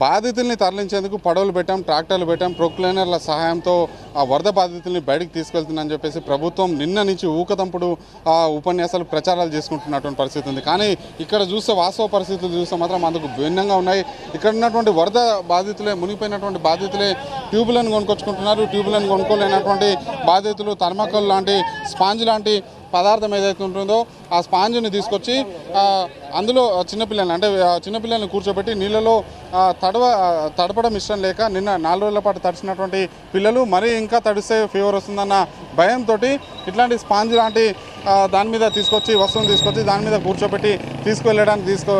బాధితుల్ని తరలించేందుకు పడవలు పెట్టాం ట్రాక్టర్లు పెట్టాం ప్రొక్లైనర్ల సహాయంతో ఆ వరద బాధితుల్ని బయటికి తీసుకెళ్తుందని చెప్పేసి ప్రభుత్వం నిన్న నుంచి ఊకతంపుడు ఆ, ఉపన్యాసాలు ప్రచారాలు చేసుకుంటున్నటువంటి పరిస్థితి ఉంది. కానీ ఇక్కడ చూస్తే వాస్తవ పరిస్థితులు చూస్తే మాత్రం అందుకు భిన్నంగా ఉన్నాయి. ఇక్కడ ఉన్నటువంటి వరద బాధితులే మునిగిపోయినటువంటి బాధితులే ట్యూబులను కొనుక్కొచ్చుకుంటున్నారు. ట్యూబులను కొనుక్కోలేనటువంటి బాధితులు థర్మాకోల్ లాంటి స్పాంజ్ లాంటి పదార్థం ఏదైతే ఉంటుందో ఆ స్పాంజ్ని తీసుకొచ్చి అందులో చిన్నపిల్లల్ని అంటే చిన్నపిల్లల్ని కూర్చోబెట్టి నీళ్ళలో తడవ తడపడం ఇష్టం లేక నిన్న నాలుగు రోజుల పాటు తడిచినటువంటి పిల్లలు మరీ ఇంకా తడిస్తే ఫీవర్ వస్తుందన్న భయంతో ఇట్లాంటి స్పాంజ్ లాంటి దాని మీద తీసుకొచ్చి వస్తువుని తీసుకొచ్చి దాని మీద కూర్చోబెట్టి తీసుకువెళ్ళడానికి తీసుకో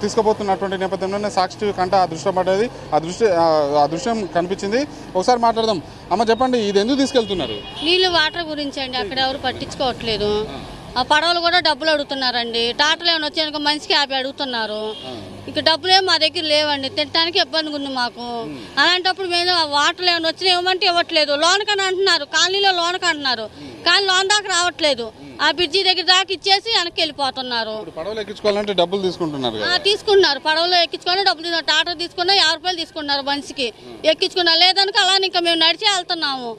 తీసుకుపోతున్నటువంటి నేపథ్యంలోనే సాక్షి కంట ఆ దృశ్యం పడ్డది. ఆ దృశ్య ఆ, దృశ్యం కనిపించింది. ఒకసారి మాట్లాడదాం. అమ్మ చెప్పండి ఇది ఎందుకు తీసుకెళ్తున్నారు? నీళ్ళు వాటర్ గురించి అండి. అక్కడ ఎవరు పట్టించుకోవట్లేదు. పడవలు కూడా డబ్బులు అడుగుతున్నారండి. టాటలు ఏమైనా వచ్చేందుకు మనిషికి యాభై అడుగుతున్నారు. ఇక డబ్బులు ఏం మా దగ్గర లేవండి. తినడానికి ఇబ్బందిగా ఉంది మాకు. అలాంటప్పుడు మేము వాటర్ ఏమైనా వచ్చినా ఇవ్వమంటే ఇవ్వట్లేదు. లోన్కని అంటున్నారు. కాలనీలో లోన్కి అంటున్నారు. కానీ లోన్ దాకా రావట్లేదు. ఆ బ్రిడ్జి దగ్గర దాకా ఇచ్చేసి వెనక్కి వెళ్ళిపోతున్నారు. ఇప్పుడు పడవలు ఎక్కించుకోవాలంటే డబ్బులు తీసుకుంటున్నారు తీసుకున్నారు. పడవలో ఎక్కించుకొని డబ్బులు తీసుకున్నారు. టాటా తీసుకున్నా యాభై రూపాయలు తీసుకున్నారు మనిషికి. ఎక్కించుకున్నారు లేదనుక అలా ఇంకా మేము నడిచి వెళ్తున్నాము.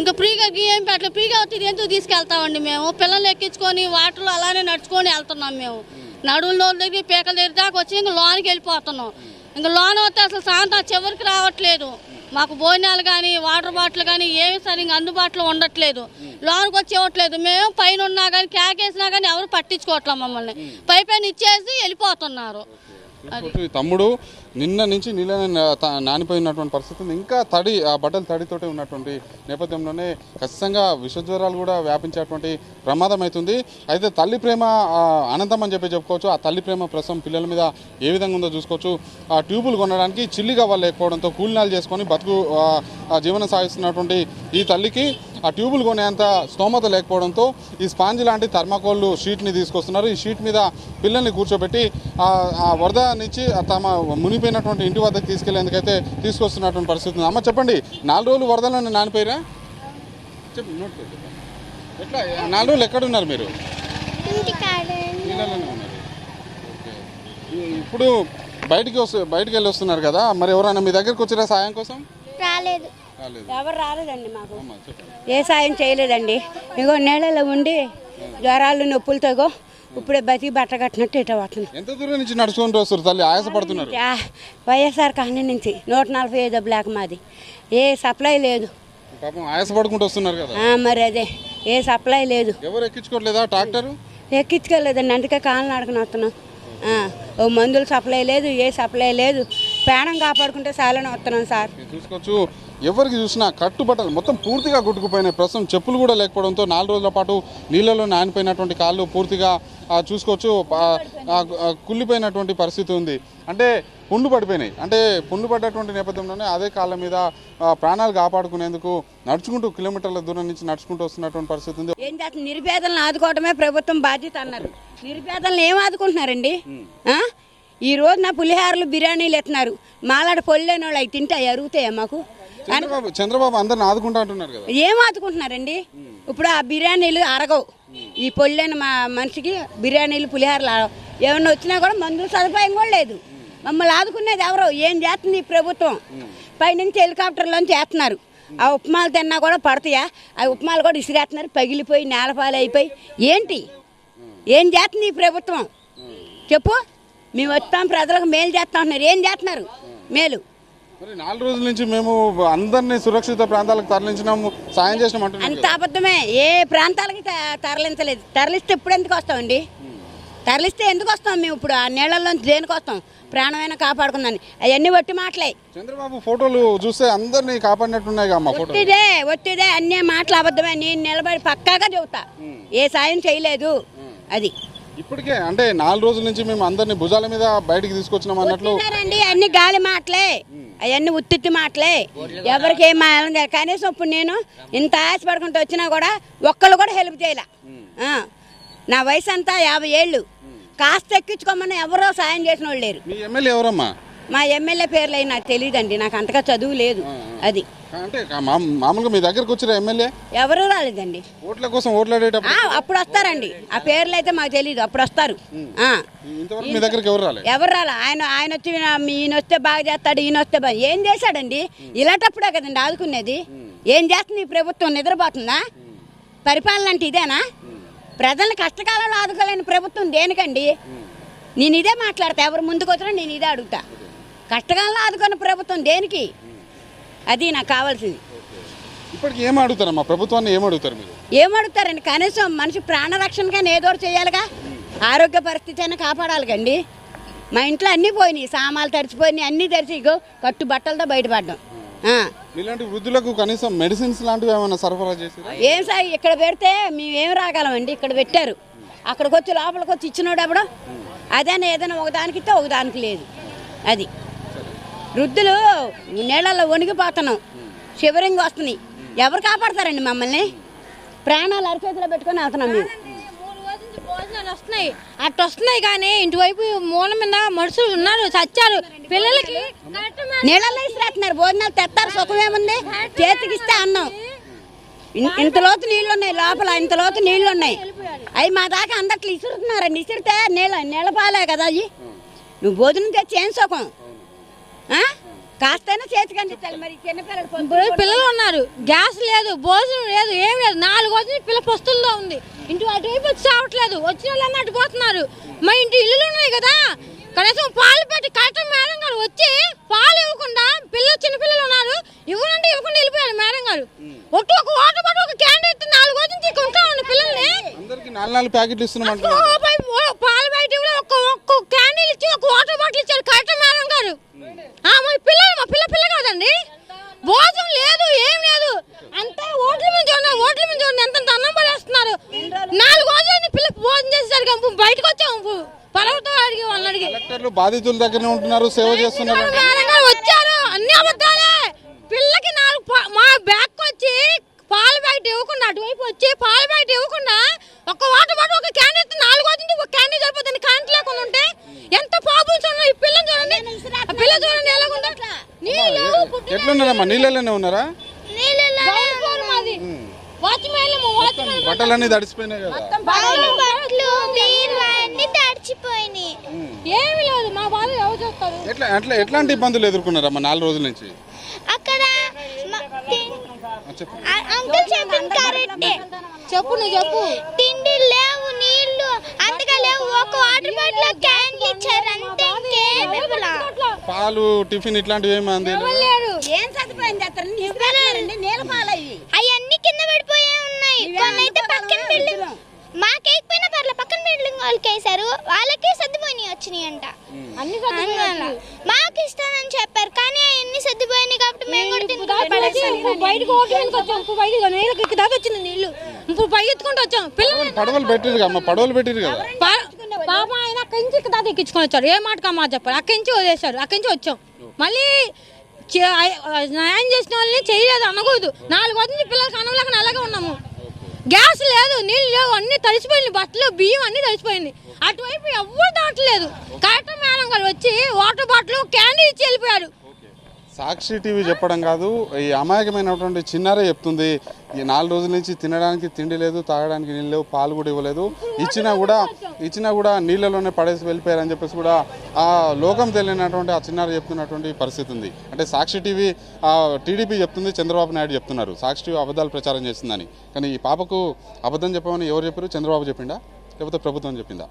ఇంకా ఫ్రీగా ఏం పెట్టలేదు. ఫ్రీగా ఎందుకు తీసుకెళ్తామండి మేము? పిల్లల్ని ఎక్కించుకొని వాటర్లో అలానే నడుచుకొని వెళ్తున్నాం మేము. నడువుల దిగి పీకల దగ్గర దాకా వచ్చి ఇంకా లోనికి వెళ్ళిపోతున్నాం. ఇంకా లోన్ వస్తే అసలు సాయంత్రం చివరికి రావట్లేదు. మాకు భోజనాలు కానీ వాటర్ బాటిల్ కానీ ఏమి సరిగ్గా అందుబాటులో ఉండట్లేదు. లోన్కి వచ్చి ఇవ్వట్లేదు. మేము పైన ఉన్నా కానీ క్యాకేసినా కానీ ఎవరు పట్టించుకోవట్లేదు మమ్మల్ని. పై పైన ఇచ్చేసి వెళ్ళిపోతున్నారు. తమ్ముడు నిన్న నుంచి నీళ్ళ నానిపోయినటువంటి పరిస్థితి ఇంకా తడి ఆ బట్టలు తడితోటే ఉన్నటువంటి నేపథ్యంలోనే ఖచ్చితంగా విషజ్వరాలు కూడా వ్యాపించేటువంటి ప్రమాదం అవుతుంది. అయితే తల్లి ప్రేమ అనంతం అని చెప్పి చెప్పుకోవచ్చు. ఆ తల్లి ప్రేమ ప్రస్తుతం పిల్లల మీద ఏ విధంగా ఉందో చూసుకోవచ్చు. ఆ ట్యూబులు కొనడానికి చిల్లిగా వాళ్ళు లేకపోవడంతో కూలినాలు చేసుకొని బతుకు జీవనం సాగిస్తున్నటువంటి ఈ తల్లికి ఆ ట్యూబులు కొనేంత స్తోమత లేకపోవడంతో ఈ స్పాంజ్ లాంటి థర్మాకోల్ షీట్ని తీసుకొస్తున్నారు. ఈ షీట్ మీద పిల్లల్ని కూర్చోబెట్టి ఆ వరద నుంచి తమ మునిగిపోయినటువంటి ఇంటి వద్దకు తీసుకెళ్ళేందుకైతే తీసుకొస్తున్నటువంటి పరిస్థితి ఉంది. అమ్మ చెప్పండి నాలుగు రోజులు వరదలను నానిపోయిరా? చెప్పు నోట్. ఎట్లా? నాలుగు రోజులు ఎక్కడ ఉన్నారు మీరు నీళ్ళలోనే ఉన్నారు. ఇప్పుడు బయటికి వస్తు బయటికి వెళ్ళి వస్తున్నారు కదా. మరి ఎవరైనా మీ దగ్గరికి వచ్చిరా సాయం కోసం? రాలేదు. ఎవరు రాలేదండి మాకు. ఏ సాయం చేయలేదండి. ఇగో నీళ్ళలో ఉండి జ్వరాలు నొప్పులతో ఇప్పుడే బతికి బట్ట కట్టినట్టు ఇట పడుతుంది. ఎంత దూరం నుంచి నడుచుకుంటూ వస్తారు తల్లి? ఆయాసపడుతున్నారు. వైఎస్ఆర్ కాలనీ నుంచి నూట నలభై ఐదు బ్లాక్ మాది. ఏ సప్లై లేదు. పాపం ఆయాసపడుకుంటూ వస్తున్నారు కదా. మరి అదే. ఏ సప్లై లేదు. ఎవరు ఎక్కించుకోవట్లేదా ట్రాక్టర్? ఎక్కించుకోలేదండి. అందుకే కాళ్ళు నడకని వస్తున్నాం. ఓ మందులు సప్లై లేదు ఏ సప్లై లేదు. ప్రాణం కాపాడుకుంటే చాలని వస్తున్నాం సార్. చూసుకోవచ్చు. ఎవరికి చూసినా కట్టుబట్టలు మొత్తం పూర్తిగా కొట్టుకుపోయినాయి ప్రస్తుతం చెప్పులు కూడా లేకపోవడంతో నాలుగు రోజుల పాటు నీళ్ళలో నానిపోయినటువంటి కాళ్ళు పూర్తిగా చూసుకోవచ్చు కుళ్ళిపోయినటువంటి పరిస్థితి ఉంది. అంటే పుండు పడిపోయినాయి. అంటే పుండు పడ్డటువంటి నేపథ్యంలోనే అదే కాళ్ళ మీద ప్రాణాలు కాపాడుకునేందుకు నడుచుకుంటూ కిలోమీటర్ల దూరం నుంచి నడుచుకుంటూ వస్తున్నటువంటి పరిస్థితి ఉంది. నిరుపేదలను ఆదుకోవడమే ప్రభుత్వం బాధ్యత అన్నారు. నిరుపేదలను ఏం ఆదుకుంటున్నారండి? ఈ రోజు నా పులిహారలు బిర్యానీలు ఎత్తున్నారు. మాలాడ పొల్లేని వాళ్ళు అవి తింటే అరుగుతాయా మాకు? చంద్రబాబు చంద్రబాబు అందరిని ఆదుకుంటా అంటున్నారు కదా. ఏం ఆదుకుంటున్నారండి? ఇప్పుడు ఆ బిర్యానీలు అరగవు. ఈ పొల్లైన మా మనిషికి బిర్యానీలు పులిహారలు అరగవు. ఏమన్నా వచ్చినా కూడా మందుల సదుపాయం కూడా లేదు. మమ్మల్ని ఆదుకునేది ఎవరు? ఏం చేస్తుంది ఈ ప్రభుత్వం? పైనుంచి హెలికాప్టర్లో చేస్తున్నారు. ఆ ఉప్మాలు తిన్నా కూడా పడతాయా? ఆ ఉప్మాలు కూడా ఇసిరేస్తున్నారు. పగిలిపోయి నేలపాలు అయిపోయి. ఏంటి? ఏం చేస్తుంది ఈ ప్రభుత్వం? చెప్పు. మేము వస్తాం ప్రజలకు మేలు చేస్తా అంటున్నారు. ఏం చేస్తున్నారు? మేలు. మరి నాలుగు రోజుల నుంచి మేము అందరినీ సురక్షిత ప్రాంతాలకు తరలించినాము సాయం చేసినాం అంత అబద్ధమే. ఏ ప్రాంతాలకి తరలించలేదు. తరలిస్తే ఇప్పుడు ఎందుకు వస్తామండి? తరలిస్తే ఎందుకు వస్తాం మేము ఇప్పుడు? ఆ నీళ్ళల్లో దేనికి వస్తాం? ప్రాణమైనా కాపాడుకుందని అవన్నీ వట్టి మాటలే. చంద్రబాబు ఫోటోలు చూస్తే అందరినీ కాపాడినట్టున్నాయి అమ్మ ఒట్టిదే ఒట్టిదే అన్ని మాటలు అబద్ధమే. నేను నిలబడి పక్కాగా చెబుతా. ఏ సాయం చేయలేదు. అది. ఇప్పటికే అంటే నాలుగు రోజుల నుంచి మేము అందరినీ భుజాల మీద బయటికి తీసుకొచ్చినాం అన్నట్లు అన్ని గాలి మాటలే. అవన్నీ ఉత్తిత్తి మాటలే. ఎవరికి ఏం. కనీసం ఇప్పుడు నేను ఇంత ఆశపడుకుంటూ వచ్చినా కూడా ఒక్కళ్ళు కూడా హెల్ప్ చేయలే. ఆ. నా వయసు అంతా యాభై ఏళ్ళు. కాస్త ఎక్కించుకోమని ఎవరో సాయం చేసిన వాళ్ళు లేరు. మీ ఎమ్మెల్యే ఎవరమ్మా? మా ఎమ్మెల్యే పేర్లు అయి నాకు తెలియదండి నాకు అంతగా చదువు లేదు. అది. అంటే మామూలుగా మీ దగ్గరకు వచ్చిన ఎమ్మెల్యే? ఎవరు రాలేదండి. ఓట్ల కోసం ఓట్లాడేటప్పుడు? అప్పుడు వస్తారండి. ఆ పేర్లు అయితే మాకు తెలియదు అప్పుడు వస్తారు. ఇంతవరకు మీ దగ్గరికి ఎవరు రాలే ఎవరు రాలే. ఆయన ఆయన వచ్చి ఈయన వస్తే బాగా చేస్తాడు ఈయన వస్తే బాగా ఏం చేశాడండి? ఇలాంటప్పుడే కదండి ఆదుకునేది. ఏం చేస్తుంది? ఈ ప్రభుత్వం నిద్రపోతుందా? పరిపాలన అంటే ఇదేనా? ప్రజల్ని కష్టకాలంలో ఆదుకోలేని ప్రభుత్వం దేనికండి? నేను ఇదే మాట్లాడతా. ఎవరు ముందుకు వచ్చినా నేను ఇదే అడుగుతా. కష్టకాలంలో ఆదుకున్న ప్రభుత్వం దేనికి? అది నాకు కావాల్సింది. ఇప్పటికి ఏం అడుగుతారు మా ప్రభుత్వాన్ని ఏం అడుగుతారు మీరు? ఏమడుగుతారండి కనీసం మనిషి ప్రాణరక్షణగా ఏదో చేయాలిగా? ఆరోగ్య పరిస్థితి అయినా కాపాడాలి కండి మా ఇంట్లో అన్నీ పోయినాయి. సామాన్లు తడిచిపోయినాయి. అన్నీ తడిచి ఇగో కట్టు బట్టలతో బయటపడ్డాం. ఇలాంటి వృద్ధులకు కనీసం మెడిసిన్స్ లాంటివి ఏమైనా సరఫరా చేసి ఏం సార్ ఇక్కడ పెడితే మేము ఏం రాగలమండి? ఇక్కడ పెట్టారు. అక్కడికి వచ్చి లోపలికి వచ్చి ఇచ్చినోడు అప్పుడు అదేనా ఏదైనా ఒకదానికి ఇస్తే ఒకదానికి లేదు. అది. వృద్ధులు నీళ్ళల్లో వణిగిపోతున్నాం. శివరింగ్ వస్తున్నాయి ఎవరు కాపాడతారండి మమ్మల్ని? ప్రాణాలు అరిచేతిలో పెట్టుకొని వెళ్తున్నాం మేము. భోజనాలు వస్తున్నాయి అట్టు వస్తున్నాయి కానీ ఇంటివైపు మూల మీద మనుషులు ఉన్నారు చచ్చారు. పిల్లలకి నీళ్ళల్లో ఇసిరేస్తున్నారు భోజనాలు తెస్తారు సుఖం ఏముంది? చేతికి ఇస్తే అన్నం. ఇంత లోతు నీళ్ళు ఉన్నాయి లోపల ఇంత లోతు నీళ్ళు ఉన్నాయి అవి మా దాకా అందట్లు ఇసురుతున్నారండి ఇసిరితే నీళ్ళ నీళ్ళ పాలే కదా అవి నువ్వు భోజనం తెచ్చి ఏం సుఖం? కాస్తైనా చేతికి అందించాలి మరి చిన్నపిల్లలు ఇప్పుడు పిల్లలు ఉన్నారు. గ్యాస్ లేదు భోజనం లేదు ఏం లేదు. నాలుగు రోజులు పిల్ల పొస్తుల్లో ఉంది. ఇంటి అటువైపు వచ్చి చావట్లేదు. వచ్చిన వాళ్ళు అన్నట్టు పోతున్నారు. మా ఇంటి ఇల్లులు ఉన్నాయి కదా. కనీసం పాలు పెట్టి కరెక్ట్ మేడం గారు వచ్చి పాలు ఇవ్వకుండా పిల్లలు చిన్న పిల్లలు ఉన్నారు. ఇవ్వనంటే ఇవ్వకుండా వెళ్ళిపోయారు మేడం గారు. ఒట్టు ఒక వాటర్ బాటిల్ ఒక ఎత్తి నాలుగు రోజుల నుంచి ఉంటా ఉంది పిల్లల్ని అందరికి నాలుగు నాలుగు ప్యాకెట్లు ఇస్తున్నాం ఓ పై- ఓ పాల బయట ఇవ్వలే, ఒక్క ఒక్క క్యాండిల్ ఇచ్చి ఒక వాటర్ బాటిల్ ఇచ్చారు కరెక్ట్ మేడం గారు ఆ, మా పిల్లలు మా పిల్ల పిల్ల కాదండి భోజనం లేదు ఏం లేదు అంతా ఓట్ల మీద చూడండి ఓట్ల మీద చూడండి ఎంత అన్నం పడేస్తున్నారు నాలుగు రోజులు పిల్ల భోజనం చేసేసరికి బయటకు వచ్చాము పలవతో అడిగి వాళ్ళని అడిగి కలెక్టర్లు బాధితుల దగ్గరనే ఉంటున్నారు సేవ చేస్తున్నారు. వచ్చారు. అన్ని అబద్ధాలే. పిల్లకి నాలుగు మా బ్యాగ్ వచ్చి పాల ప్యాకెట్ ఇవ్వకుండా అటువైపు వచ్చి పాల ప్యాకెట్ ఇవ్వకుండా ఒక వాటర్ బాటిల్ ఒక క్యాన్ ఎత్తి నాలుగు వచ్చింది ఒక క్యాన్ సరిపోతుంది. కరెంట్ లేకుండా ఉంటే ఎంత ప్రాబ్లమ్స్ ఉన్నాయి ఈ పిల్లని చూడండి. ఆ పిల్ల చూడండి ఎలాగుందో నీళ్ళు లేవు, పుట్టి ఎట్లున్నారమ్మా నీళ్ళలోనే ఉన్నారా? బట్టలన్నీ తడిసిపోయినాయి కదా. బట్టలు. బీరువా అన్ని తడిచిపోయినాయి. ఏమీ లేదు మా బాధ ఎవరు చూస్తారు? ఎట్లా ఎట్లా ఎట్లాంటి ఇబ్బందులు ఎదుర్కొన్నారమ్మా నాలుగు రోజుల నుంచి? అక్కడ చెప్పు. ఆ- అంకుల్ చెప్పింది కరెక్టే. చెప్పు నువ్వు చెప్పు. తిండి లేవు నీళ్ళు అంతగా లేవు. ఒక వాటర్ బాటిల్ క్యాన్ ఇచ్చారు. అంతే ఇంకేం ఇవ్వలా పాలు టిఫిన్ ఇట్లాంటివి ఏమి అంది లేరు ఏం సదుపాయం చేస్తారు నీళ్ళు నీళ్ళ పాలయ్యి అవన్నీ కింద పడిపోయే ఉన్నాయి కొన్ని అయితే పక్కన బిల్డింగ్ మాకేకపోయినా పర్లే పక్కన బిల్డింగ్ వాళ్ళకి సర్దిపోయినాయి వచ్చినాయి అంట. అన్ని మాకు ఇస్తానని చెప్పారు. కానీ అవన్నీ సర్దిపోయినాయి కాబట్టి మేము బయటకు ఓట్లు ఎందుకు వచ్చాం ఇప్పుడు బయటకు నీళ్ళకి ఇక్కడ దాకా వచ్చింది నీళ్ళు ఇప్పుడు పై ఎత్తుకుంటూ వచ్చాం. పిల్లలు పడవలు పెట్టిరు అమ్మ పడవలు పెట్టిరు పాప ఆయన అక్కడి నుంచి ఇక్కడ దాకా ఎక్కించుకొని వచ్చారు. ఏ మాట కమ్మా చెప్పారు అక్కడి నుంచి వదిలేశారు. అక్కడి నుంచి వచ్చాం. మళ్ళీ న్యాయం చేసిన వాళ్ళని చేయలేదు అనకూడదు. నాలుగు రోజుల నుంచి పిల్లలకి అన్నంలాగా నల్లగా ఉన్నాము గ్యాస్ లేదు నీళ్ళు లేవు అన్ని తడిసిపోయింది బట్టలు బియ్యం అన్ని తడిసిపోయింది అటువైపు ఎవ్వరు దాటలేదు. కరెక్ట్ మేడం గారు వచ్చి వాటర్ బాటిల్ క్యాండీ ఇచ్చి వెళ్ళిపోయాడు సాక్షి టీవీ చెప్పడం కాదు ఈ అమాయకమైనటువంటి చిన్నారే చెప్తుంది. ఈ నాలుగు రోజుల నుంచి తినడానికి తిండి లేదు తాగడానికి నీళ్ళు లేవు పాలు కూడా ఇవ్వలేదు. ఇచ్చినా కూడా ఇచ్చినా కూడా నీళ్ళలోనే పడేసి వెళ్ళిపోయారని చెప్పేసి కూడా ఆ లోకం తెలియనటువంటి ఆ చిన్నారు చెప్తున్నటువంటి పరిస్థితి ఉంది. అంటే సాక్షి టీవీ టీడీపీ చెప్తుంది చంద్రబాబు నాయుడు చెప్తున్నారు. సాక్షి టీవీ అబద్ధాలు ప్రచారం చేస్తుందని. కానీ ఈ పాపకు అబద్ధం చెప్పమని ఎవరు చెప్పారు? చంద్రబాబు చెప్పిండా? లేకపోతే ప్రభుత్వం చెప్పిందా?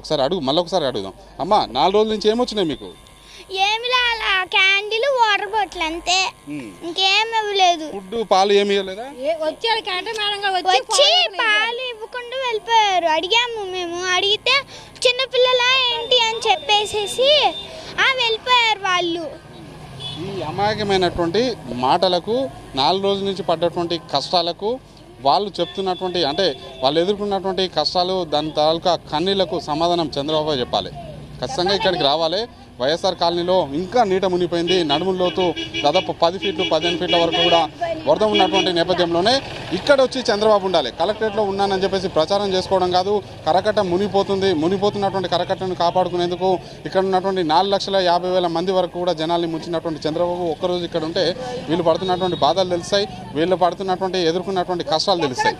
ఒకసారి అడుగు మళ్ళీ ఒకసారి అడుగుదాం. అమ్మా నాలుగు రోజుల నుంచి ఏమొచ్చినాయి మీకు? ఏమి క్యాండిల్ వాటర్ బాటిల్ అంతే. ఇంకేం ఇవ్వలేదు. ఫుడ్ పాలు ఏమి ఇవ్వలేదా? వచ్చారు కరెక్ట్ మేడం గారు వచ్చి వచ్చి పాలు ఇవ్వకుండా వెళ్ళిపోయారు. అడిగాము మేము. అడిగితే చిన్నపిల్లలా ఏంటి? అని చెప్పేసేసి ఆ వెళ్ళిపోయారు వాళ్ళు. ఈ అమాయకమైనటువంటి మాటలకు నాలుగు రోజుల నుంచి పడ్డటువంటి కష్టాలకు వాళ్ళు చెప్తున్నటువంటి అంటే వాళ్ళు ఎదుర్కొన్నటువంటి కష్టాలు దాని తాలూకా కన్నీళ్ళకు సమాధానం చంద్రబాబు చెప్పాలి. ఖచ్చితంగా ఇక్కడికి రావాలి. వైఎస్ఆర్ కాలనీలో ఇంకా నీట మునిగిపోయింది. నడుము లోతు దాదాపు పది ఫీట్లు పదిహేను ఫీట్ల వరకు కూడా వరద ఉన్నటువంటి నేపథ్యంలోనే ఇక్కడ వచ్చి చంద్రబాబు ఉండాలి. కలెక్టరేట్లో ఉన్నానని చెప్పేసి ప్రచారం చేసుకోవడం కాదు. కరకట్ట మునిగిపోతుంది. మునిగిపోతున్నటువంటి కరకట్టను కాపాడుకునేందుకు ఇక్కడ ఉన్నటువంటి నాలుగు లక్షల యాభై వేల మంది వరకు కూడా జనాల్ని ముంచినటువంటి చంద్రబాబు ఒక్కరోజు ఇక్కడ ఉంటే వీళ్ళు పడుతున్నటువంటి బాధలు తెలుస్తాయి. వీళ్ళు పడుతున్నటువంటి ఎదుర్కొన్నటువంటి కష్టాలు తెలుస్తాయి.